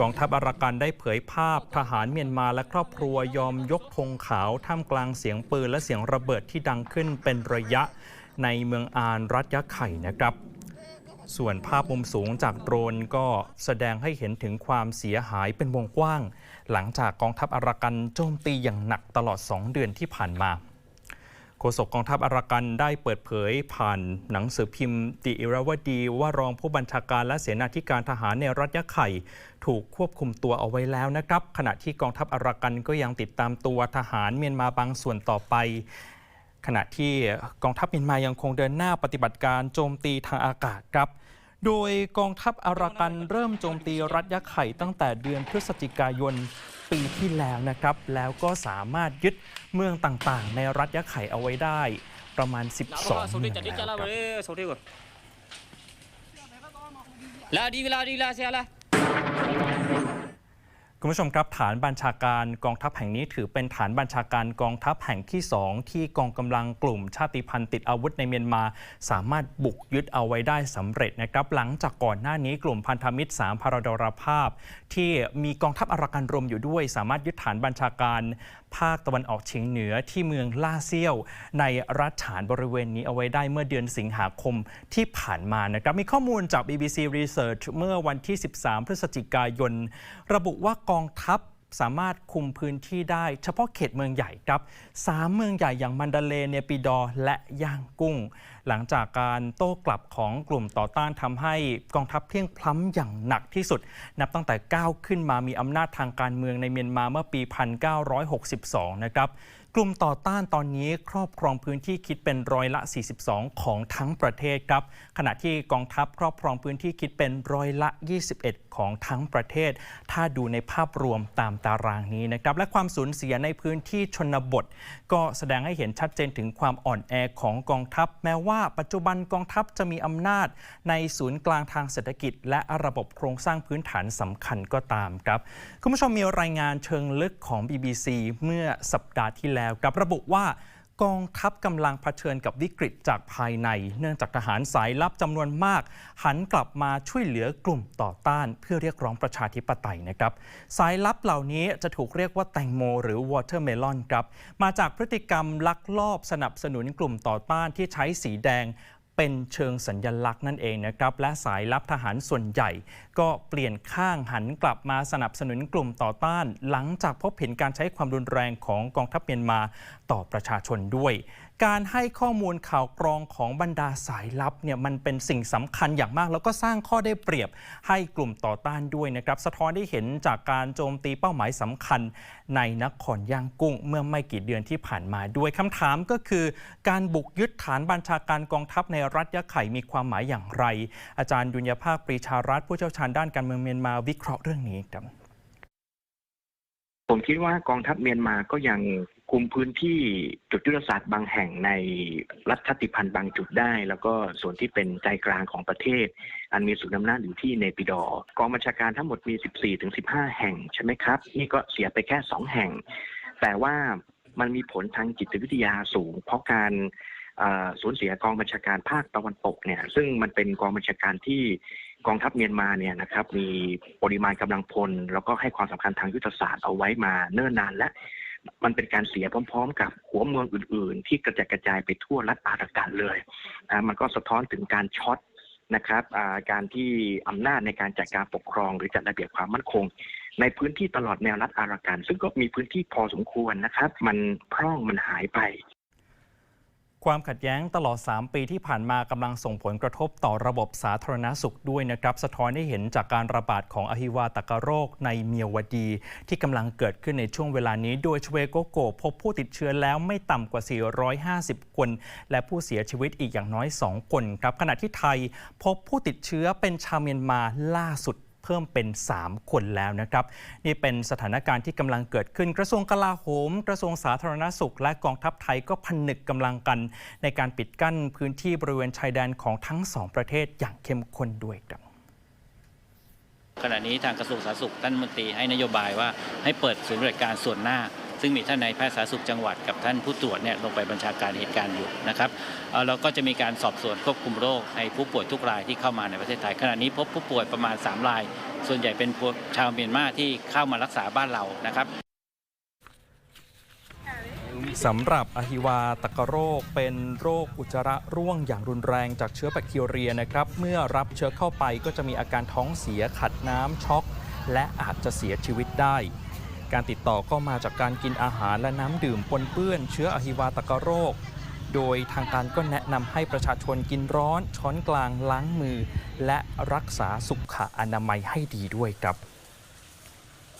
กองทัพอารากันได้เผยภาพทหารเมียนมาและครอบครัวยอมยกธงขาวท่ามกลางเสียงปืนและเสียงระเบิดที่ดังขึ้นเป็นระยะในเมืองอานรัฐยะไข่นะครับ ส่วนภาพมุมสูงจากโดรนก็แสดงให้เห็นถึงความเสียหายเป็นวงกว้าง หลังจากกองทัพอารากันโจมตีอย่างหนักตลอด 2 เดือนที่ผ่านมา โฆษกกองทัพอารากันได้เปิดเผยผ่านหนังสือพิมพ์ดิอิรวดีว่ารองผู้บัญชาการและเสนาธิการทหารในรัฐยะไข่ ถูกควบคุมตัวเอาไว้แล้วนะครับ ขณะที่กองทัพอารากันก็ยังติดตามตัวทหารเมียนมาบางส่วนต่อไป ขณะที่กองทัพเมียนมายังคงเดินหน้าปฏิบัติการโจมตีทางอากาศครับโดยกองทัพอารากันเริ่มโจมตีรัฐยะไข่ตั้งแต่เดือนพฤศจิกายนปีที่แล้วนะครับ แล้วก็สามารถยึด เมืองต่างๆ ในรัฐยะไข่เอาไว้ได้ประมาณ 12 Nào, เมือง số đi แล้ว chặt đi ค chặt รั là บ với số đi rồi. Là đi là đi là xe là. คุณผู้ชมครับฐานบัญชาการกองทัพแห่งนี้ถือเป็นฐานบัญชาการกองทัพแห่งที่ 2 ที่กองกำลังกลุ่มชาติพันธุ์ติดอาวุธในเมียนมา สามารถบุกยึดเอาไว้ได้สำเร็จนะครับ หลังจากก่อนหน้านี้กลุ่มพันธมิตร 3 พารดรภาพ ที่มีกองทัพอารากันรวมอยู่ด้วย สามารถยึดฐานบัญชาการภาคตะวันออกเฉียงเหนือที่เมืองล่าเซียว ในรัฐฐานบริเวณนี้เอาไว้ได้เมื่อเดือนสิงหาคมที่ผ่านมานะครับ มีข้อมูลจาก BBC Research เมื่อวันที่ 13 พฤศจิกายน ระบุว่ากองทัพ สามารถคุมพื้นที่ได้เฉพาะเขตเมืองใหญ่ครับสามเมืองใหญ่อย่างมันดาเลเนปิดอและย่างกุ้ง หลังจากการโต้กลับของกลุ่มต่อต้านทำให้กองทัพเที่ยงพล้ำอย่างหนักที่สุด นับตั้งแต่ก้าวขึ้นมามีอำนาจทางการเมืองในเมียนมาเมื่อปี 1962 นะครับ กลุ่มต่อต้านตอนนี้ครอบครองพื้นที่คิดเป็นร้อยละ 42 ของทั้งประเทศครับ ขณะที่กองทัพครอบครองพื้นที่คิดเป็นร้อยละ 21 ของทั้งประเทศ ถ้าดูในภาพรวมตามตารางนี้นะครับ และความสูญเสียในพื้นที่ชนบท ก็แสดงให้เห็นชัดเจนถึงความอ่อนแอของกองทัพ แม้ว่าปัจจุบันกองทัพจะมีอำนาจในศูนย์กลางทางเศรษฐกิจ และระบบโครงสร้างพื้นฐานสำคัญก็ตามครับ คุณผู้ชมมีรายงานเชิงลึกของ BBC เมื่อสัปดาห์ที่แล้วแล้วกับระบุว่ากองทัพกำลังเผชิญกับวิกฤตจากภายใน เนื่องจากทหารสายลับจำนวนมาก หันกลับมาช่วยเหลือกลุ่มต่อต้าน เพื่อเรียกร้องประชาธิปไตยนะครับ สายลับเหล่านี้จะถูกเรียกว่าแตงโม หรือวอเตอร์เมลอนครับ มาจากพฤติกรรมลักลอบสนับสนุนกลุ่มต่อต้านที่ใช้สีแดง เป็นเชิงสัญญลักษณ์นั่นเองนะครับและสายลับทหารส่วนใหญ่ ก็เปลี่ยนข้างหันกลับมาสนับสนุนกลุ่มต่อต้าน หลังจากพบเห็นการใช้ความรุนแรงของกองทัพเมียนมาต่อประชาชนด้วย การให้ข้อมูลข่าวกรองของบรรดาสายลับเนี่ยมันเป็นสิ่งสำคัญอย่างมาก แล้วก็สร้างข้อได้เปรียบให้กลุ่มต่อต้านด้วยนะครับ สะท้อนได้เห็นจากการโจมตีเป้าหมายสำคัญในนครย่างกุ้งเมื่อไม่กี่เดือนที่ผ่านมาด้วยคำถามก็คือ การบุกยึดฐานบัญชาการกองทัพในรัฐยะไข่มีความหมายอย่างไร อาจารย์ยุญญภาคปรีชารัตผู้เชี่ยวชาญด้านการเมืองเมียนมาวิเคราะห์เรื่องนี้ครับผมคิดว่ากองทัพเมียนมาก็ยัง คุมพื้นที่จุดยุทธศาสตร์บางแห่งในรัฐติพันธ์บางจุดได้ แล้วก็ส่วนที่เป็นใจกลางของประเทศ อันมีศูนย์อำนาจอยู่ที่เนปิดอร์กองบัญชาการทั้งหมดมี 14-15 แห่งใช่ไหมครับ นี่ก็เสียไปแค่ 2 แห่ง แต่ว่ามันมีผลทางจิตวิทยาสูง เพราะการสูญเสียกองบัญชาการภาคตะวันตกเนี่ย ซึ่งมันเป็นกองบัญชาการที่กองทัพเมียนมาเนี่ยนะครับมีปริมาณกำลังพล แล้วก็ให้ความสำคัญทางยุทธศาสตร์เอาไว้มาเนิ่นนานและ มันเป็นการเสียพร้อม ๆ กับหัวเมืองอื่น ๆ ที่กระจายกระจายไปทั่วรัฐอารากันเลยอ่ามันก็สะท้อนถึงการช็อตนะครับอ่าการที่อำนาจในการจัดการปกครอง หรือจัดระเบียบความมั่นคง ในพื้นที่ตลอดแนวรัฐอาราการ ซึ่งก็มีพื้นที่พอสมควรนะครับ มันพร่องมันหายไป ความขัดแย้งตลอด 3 ปีที่ผ่านมากำลังส่งผลกระทบต่อระบบสาธารณสุขด้วยนะครับ สะท้อนให้เห็นจากการระบาดของอหิวาตกโรคในเมียวดี ที่กำลังเกิดขึ้นในช่วงเวลานี้ โดยชเวโกโก พบผู้ติดเชื้อแล้วไม่ต่ำกว่า 450 คน และผู้เสียชีวิตอีกอย่างน้อย 2 คนครับขณะที่ไทยพบผู้ติดเชื้อเป็นชาวเมียนมาล่าสุด เพิ่มเป็น 3 คนแล้วนะครับ นี่เป็นสถานการณ์ที่กำลังเกิดขึ้นกระทรวงกลาโหม กระทรวงสาธารณสุข และกองทัพไทยก็ผนึกกำลังกัน ในการปิดกั้นพื้นที่บริเวณชายแดนของทั้งสองประเทศอย่างเข้มข้นด้วยครับขณะนี้ทางกระทรวงสาธารณสุขท่านมนตรีให้นโยบายว่าให้เปิดศูนย์บริการส่วนหน้า ซึ่งมีท่านนายแพทย์สาธารณสุขจังหวัดกับท่านผู้ตรวจเนี่ยลงไปบัญชาการเหตุการณ์อยู่นะครับเราก็จะมีการสอบสวนควบคุมโรคในผู้ป่วยทุกรายที่เข้ามาในประเทศไทยขณะนี้พบผู้ป่วยประมาณ 3 ราย ส่วนใหญ่เป็นชาวเมียนมาที่เข้ามารักษาบ้านเรานะครับสำหรับอหิวาตกโรคเป็นโรคอุจจาระร่วงอย่างรุนแรงจากเชื้อแบคทีเรียนะครับ เมื่อรับเชื้อเข้าไปก็จะมีอาการท้องเสียขัดน้ำช็อก และอาจจะเสียชีวิตได้ การติดต่อก็มาจากการกินอาหารและน้ำดื่มปนเปื้อนเชื้ออหิวาตกโรค โดยทางการก็แนะนำให้ประชาชนกินร้อน ช้อนกลางล้างมือ และรักษาสุขอนามัยให้ดีด้วยครับ